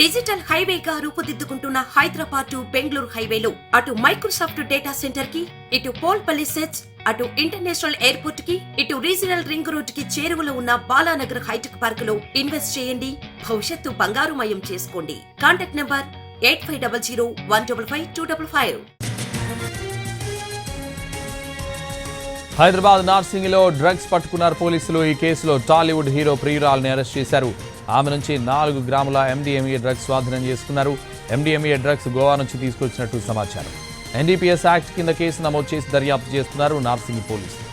Digital హైవేగా రూపుదిద్దుకుంటున్న Hyderabad to Bengaluru హైవేలో. అటు మైక్రోసాఫ్ట్ డేటా సెంటర్కి ఇటు పోల్ సెట్స్ అటు ఇంటర్నేషనల్ ఎయిర్పోర్ట్కి ఇటు రీజనల్ రింగ్ రోడ్కి చేరువలో ఉన్న బాలానగర్ హైటెక్ పార్క్లో ఇన్వెస్ట్ చేయండి. భవిష్యత్తు బంగారుమయం చేసుకోండి. Contact number eight five double zero one double five two double five. Hyderabad నార్సింగిలో drugs పట్టుకున్నారు పోలీసులు. ఈ కేసులో టాలీవుడ్ హీరో ప్రియురాల్ని అరెస్ట్ చేశారు. ఆమె నుంచి నాలుగు గ్రాముల ఎండిఎంఏ డ్రగ్స్ స్వాధీనం చేసుకున్నారు. ఎండిఎంఏ డ్రగ్స్ గోవా నుంచి తీసుకొచ్చినట్టు సమాచారం. ఎన్డీపీఎస్ యాక్ట్ కింద కేసు నమోదు చేసి దర్యాప్తు చేస్తున్నారు నార్సింగ్ పోలీసులు.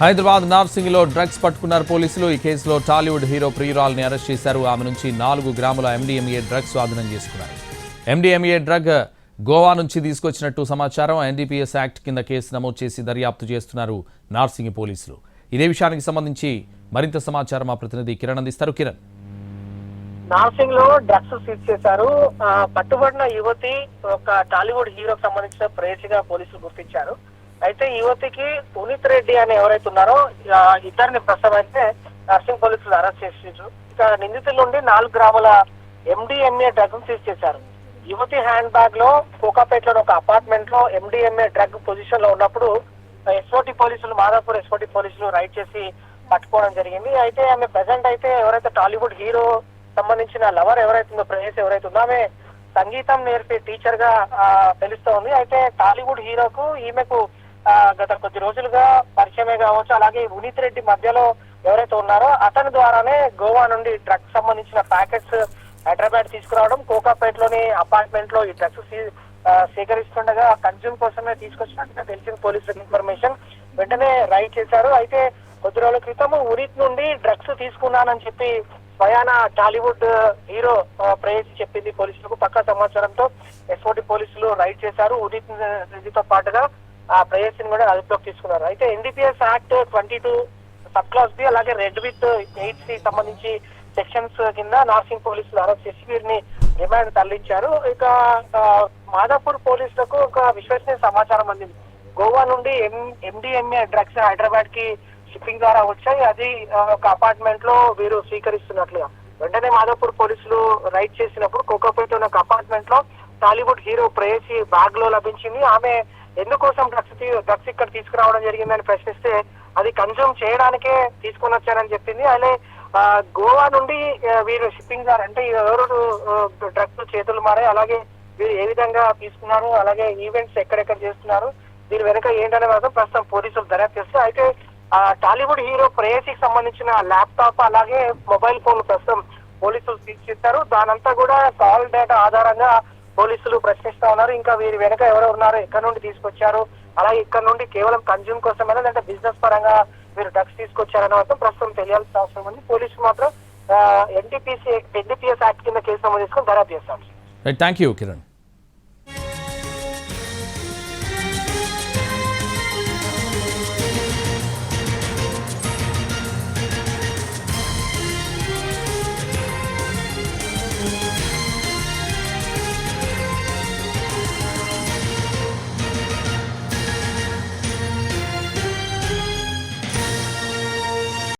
హైదరాబాద్ నార్సింగిలో డ్రగ్స్ పట్టుకున్నారు పోలీసులు. ఈ కేసులో టాలీవుడ్ హీరో ప్రియురాల్ని అరెస్ట్ చేశారు. ఆమె నుంచి నాలుగు గ్రాముల ఎండిఎంఏ డ్రగ్స్ స్వాధీనం చేసుకున్నారు. ఎండిఎంఏ డ్రగ్ గోవా నుంచి తీసుకొచ్చినట్టు సమాచారం. ఎన్డీపీఎస్ యాక్ట్ కింద కేసు నమోదు చేసి దర్యాప్తు చేస్తున్నారు నార్సింగ్ పోలీసులు. ఇదే విషయానికి సంబంధించి మరింత సమాచారం మా ప్రతినిధి కిరణ్ అందిస్తారు. కిరణ్. నార్సింగ్లో డ్రగ్స్ సీజ్ చేశారు. పట్టుబడిన యువతి ఒక టాలీవుడ్ హీరోకి సంబంధించిన ప్రేయసిగా పోలీసులు గుర్తించారు. అయితే యువతికి పునీత్ రెడ్డి అని ఎవరైతే ఉన్నారో ఇద్దరిని ప్రస్తుతం అయితే నర్సింగ్ పోలీసులు అరెస్ట్ చేసిండ్రు. ఇక నిందితుల నుండి నాలుగు గ్రాముల ఎండిఎంఏ డ్రగ్ సీజ్ చేశారు. యువతి హ్యాండ్ బ్యాగ్లో కోకాపేటలోని ఒక అపార్ట్మెంట్లో ఎండిఎంఏ డ్రగ్ పొజిషన్లో ఉన్నప్పుడు ఎస్ఓటి పోలీసులు మాదాపూర్ ఎస్ఓటి పోలీసులు రైడ్ చేసి పట్టుకోవడం జరిగింది. అయితే ఆమె ప్రజెంట్ అయితే ఎవరైతే టాలీవుడ్ హీరో సంబంధించిన లవర్ ఎవరైతే ఉందో ప్రేయస్ ఎవరైతే ఉందో ఆమె సంగీతం నేర్పే టీచర్గా తెలుస్తోంది. అయితే టాలీవుడ్ హీరోకు ఈమెకు గత కొద్ది రోజులుగా పరిచయమే కావచ్చు. అలాగే ఉనీత్ రెడ్డి మధ్యలో ఎవరైతే ఉన్నారో అతని ద్వారానే గోవా నుండి డ్రగ్స్ సంబంధించిన ప్యాకెట్స్ హైదరాబాద్ తీసుకురావడం కోకాపేటలోని అపార్ట్మెంట్లో ఈ డ్రగ్స్ స్వీకరిస్తుండగా సేకరిస్తుండగా కన్జ్యూమ్ కోసమే తీసుకొచ్చినట్టుగా తెలిసిన పోలీసు ఇన్ఫర్మేషన్. వెంటనే రైడ్ చేశారు. అయితే కొద్ది రోజుల క్రితం ఉరిత్ నుండి డ్రగ్స్ తీసుకున్నానని చెప్పి స్వయాన టాలీవుడ్ హీరో ఆ, ప్రేయసి చెప్పింది పోలీసులకు. పక్కా సమాచారంతో ఎస్ఓటి పోలీసులు రైడ్ చేశారు. ఉరిత్ రెడ్డితో పాటుగా ఆ ప్రేయసిని కూడా అదుపులోకి తీసుకున్నారు. అయితే NDPS act twenty two sub clause B అలాగే రెడ్ విత్ ఎయిట్ సి సంబంధించి సెక్షన్స్ కింద నార్సింగ్ పోలీసులు అరెస్ట్ చేసి వీరిని రిమాండ్ తరలించారు. ఇక ఆ, మాదాపూర్ పోలీసులకు ఒక విశ్వసనీయ సమాచారం అందింది. గోవా నుండి ఎం ఎండిఎంఏ డ్రగ్స్ హైదరాబాద్కి షిప్పింగ్ ద్వారా వచ్చాయి. అది ఒక అపార్ట్మెంట్లో వీరు స్వీకరిస్తున్నట్లుగా. వెంటనే మాధవపూర్ పోలీసులు రైడ్ చేసినప్పుడు కోకోపేట ఉన్న ఒక అపార్ట్మెంట్లో టాలీవుడ్ హీరో ప్రేయసి బ్యాగ్లో లభించింది. ఆమె ఎందుకోసం డ్రగ్స్ డ్రగ్స్ ఇక్కడ తీసుకురావడం జరిగిందని ప్రశ్నిస్తే అది కన్జ్యూమ్ చేయడానికే తీసుకొని వచ్చారని చెప్పింది అలాగే గోవా నుండి వీరు షిప్పింగ్ గారు అంటే ఎవరు డ్రగ్స్ చేతులు మారాయి అలాగే వీరు ఏ విధంగా తీసుకున్నారు అలాగే ఈవెంట్స్ ఎక్కడెక్కడ చేస్తున్నారు దీని వెనుక ఏంటనే మాత్రం ప్రస్తుతం పోలీసులు దర్యాప్తు చేస్తే అయితే ఆ, టాలీవుడ్ హీరో ప్రేయసికి సంబంధించిన ల్యాప్టాప్ అలాగే మొబైల్ ఫోన్ ప్రస్తుతం పోలీసులు సీజ్ దానంతా కూడా కాల్ డేటా ఆధారంగా పోలీసులు ప్రశ్నిస్తా ఉన్నారు. ఇంకా వీరి వెనక ఎవరు ఉన్నారు ఎక్కడ నుండి తీసుకొచ్చారు? అలాగే ఇక్కడ నుండి కేవలం కన్జ్యూమ్ కోసమేనా లేదంటే బిజినెస్ పరంగా మీరు డ్రగ్స్ తీసుకొచ్చారని మాత్రం ప్రస్తుతం తెలియాల్సిన అవసరం ఉంది. పోలీసులు మాత్రం ఎన్టీపీసీ ఎన్డీపీఎస్ యాక్ట్ కింద కేసు నమోదు చేసుకుని దర్యాప్తు చేస్తాం థ్యాంక్ యూ కిరణ్